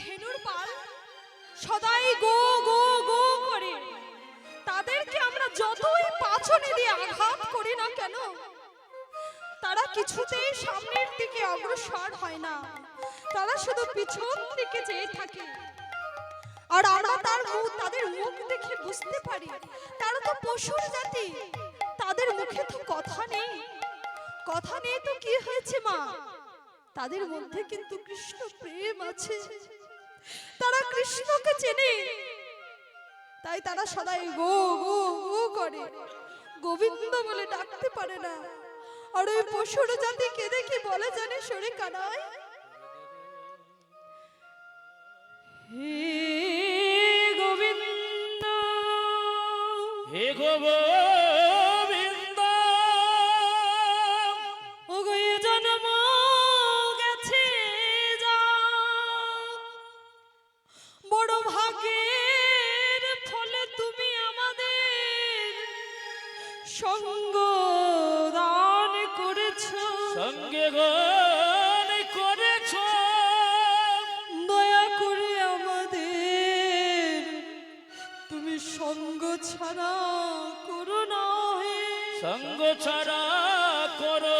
ধেনুর পাল সদাই গো গো গো করে। তাদেরকে আমরা যতই পাছনে দিয়ে আঘাত করি না কেন, তারা কিছুতেই সামনের দিকে অগ্রসর হয় না। তারা শুধু পিছন দিকে চেয়ে থাকে। আর আমরা তার মুখ, তাদের মুখ দেখে বুঝতে পারি, তারা তো পশুর জাতি। তাদের মুখে তো কথা নেই। কথা নেই তো কি হয়েছে মা? তাদের মধ্যে কিন্তু কৃষ্ণ প্রেম আছে। তারা কৃষ্ণকে চেনে। তাই তারা সদাই গো গো গো করে। গোবিন্দ বলে ডাকতে পারে না। আর ওই পশুর জাতি কেঁদে কি বলে জানে সরে কানায়? হে গোবিন্দ। হে গোবিন্দ ছাড়া করো না হে। সঙ্গ ছাড়া করো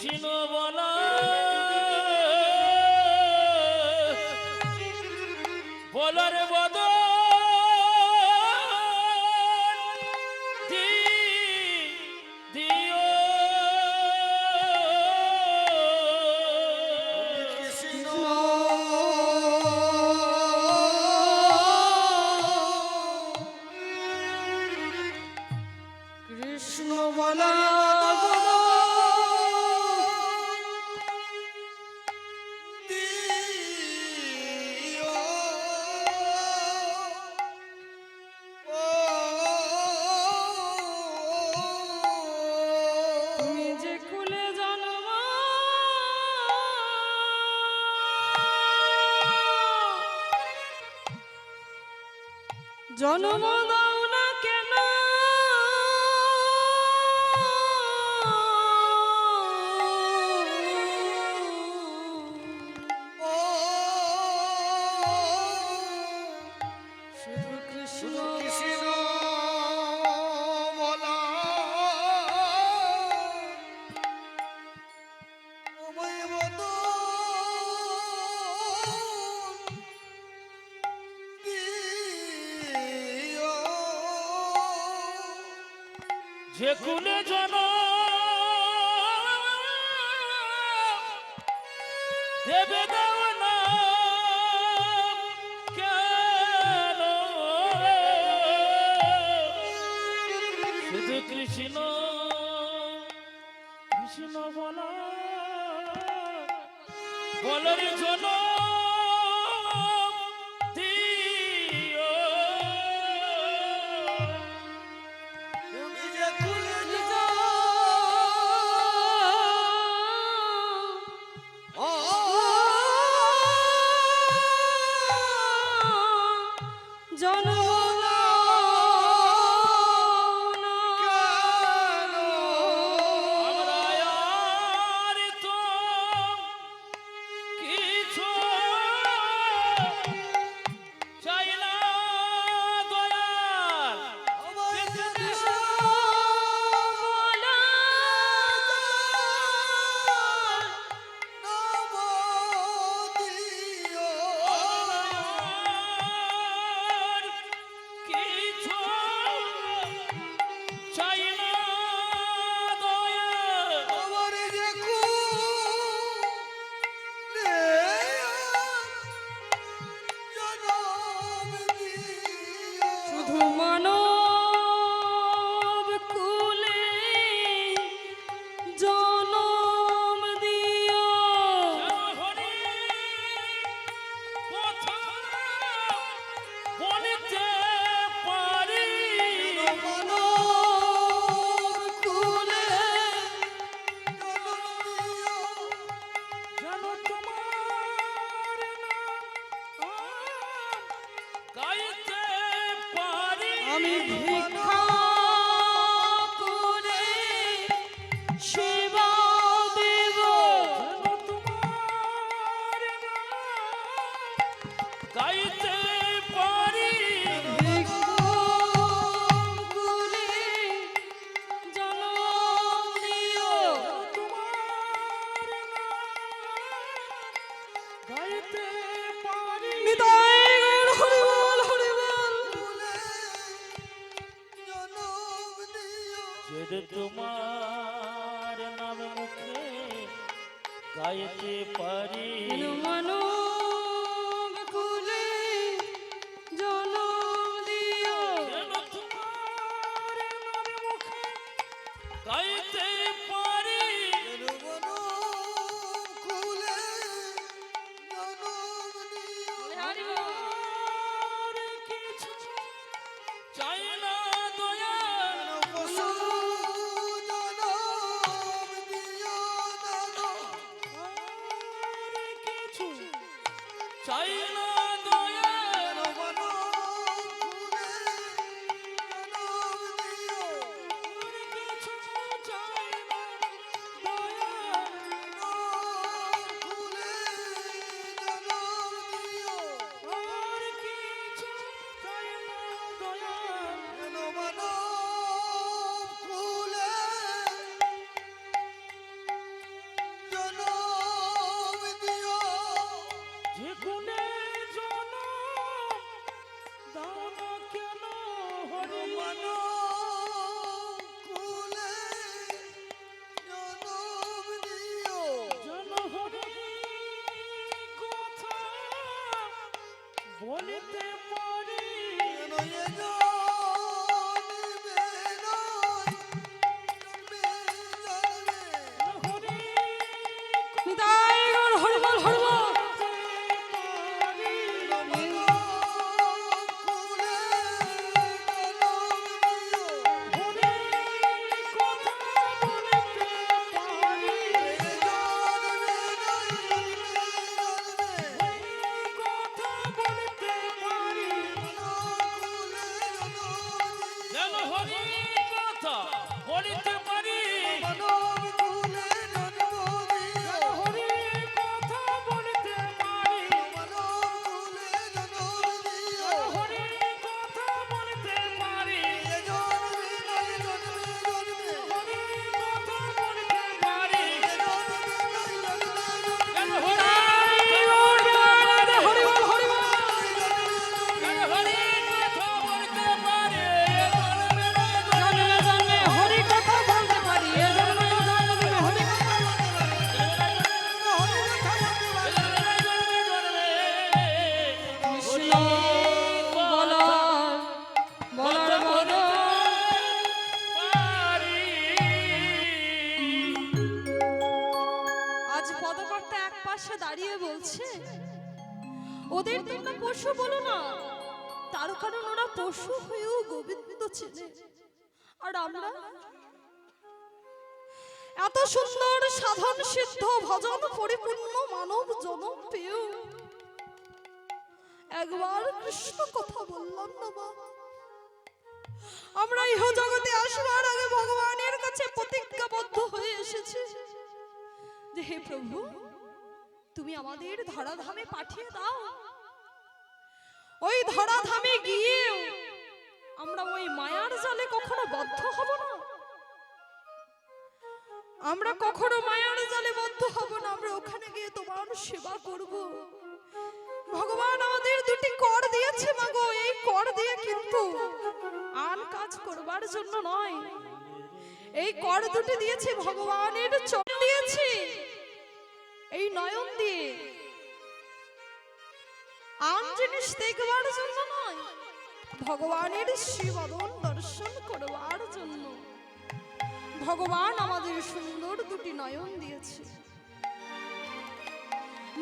কৃষ্ণ জন্ম যে জন দেবে দাও না। কেন? শুধু কৃষ্ণ কৃষ্ণ বলা। বলার জন্য ভিক্ষা করে সেবা দেব। গাইতে পারি। গাইতে পারি। গাইতে বলিতে পারি ওদের তোমরা পশু বলো না। তার কারণ ওরা পশু হয়েও গোবিন্দ চেনে। আর আমরা? এত সুন্দর সাধন সিদ্ধ ভজন পরিপূর্ণ মানব জনম পেয়েও। একবার কৃষ্ণ কথা বললাম না মা। আমরা ইহ জগতে আসবার আগে ভগবানের কাছে প্রতিজ্ঞাবদ্ধ হয়ে এসেছি। যে হে প্রভু তুমি আমাদের ধরাধামে পাঠিয়ে দাও। ওই ধরাধামে গিয়ে আমরা ওই মায়ার জালে কখনো বদ্ধ হব না? আমরা কখনো মায়ার জালে বদ্ধ হব না আমরা ওখানে গিয়ে তোমার সেবা করব। ভগবান আমাদের দুটি কর দিয়েছে মাগো এই কর দিয়ে কিন্তু আন কাজ করবার জন্য নয়। এই কর দুটি দিয়েছে ভগবানের চোখ দিয়েছে। এই নয়ন দিয়ে আম জিনিস দেখবার জন্য নয়, ভগবানের শিবদন দর্শন করবার জন্য। ভগবান আমাদের সুন্দর দুটি নয়ন দিয়েছে।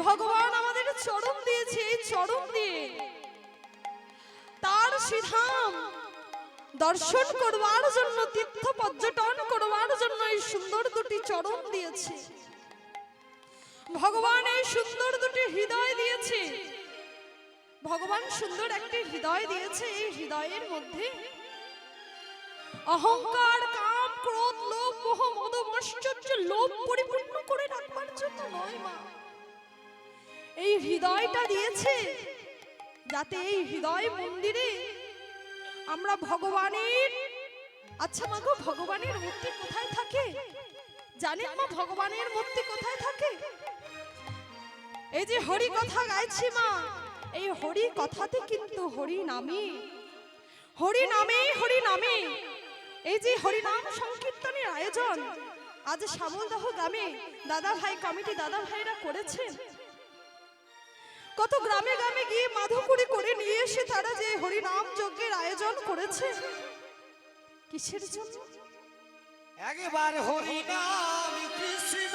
ভগবান আমাদের চরম দিয়েছে, এই চরম দিয়ে তার সিধাম দর্শন করবার জন্য, তীর্থ পর্যটন করবার জন্য এই সুন্দর দুটি চরম দিয়েছে। ভগবান এই সুন্দর দুটি হৃদয় দিয়েছে। ভগবান সুন্দর একটি হৃদয় দিয়েছে এই হৃদয়ের মধ্যে। অহংকার, কাম, ক্রোধ, লোভ, মোহ, মদ আশ্চর্য লোভ পরিপূর্ণ করে রাখবার জন্য নয় মা। এই হৃদয়টা দিয়েছে যাতে এই হৃদয় মন্দিরে আমরা ভগবানের আচ্ছা মা গো, ভগবানের মূর্তি কোথায় থাকে? জানেন মা, ভগবানের মূর্তি কোথায় থাকে? এই যে হরি কথা গাইছি মা। এই হরি কথাতে কিন্তু হরি নামে। হরি নামে হরি নামে। এই যে হরিনাম সংকীর্তনের আয়োজন। আজ শ্যামলদহ গ্রামে দাদা ভাই কমিটি দাদা ভাইরা করেছেন। কত গ্রামে গ্রামে গিয়ে মাধুপুরি করে নিয়ে এসে তারা যে হরিনাম যজ্ঞের আয়োজন করেছে। কিসের জন্য? একবার হরি নাম কৃষ্ণ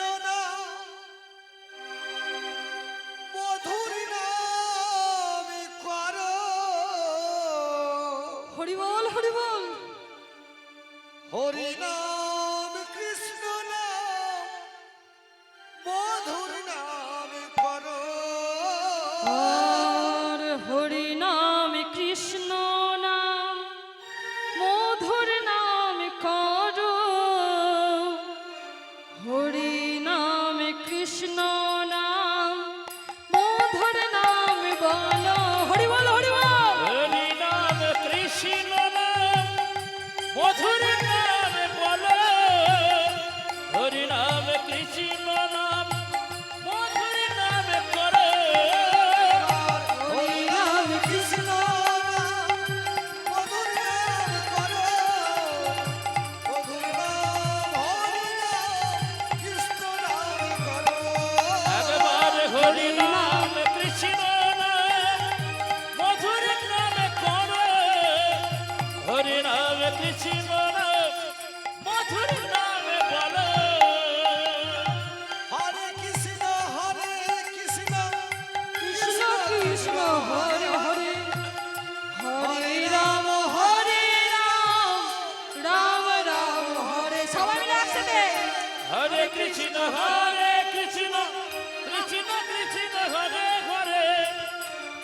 হরিবল হরিবল হরি নাম। কৃষ্ণ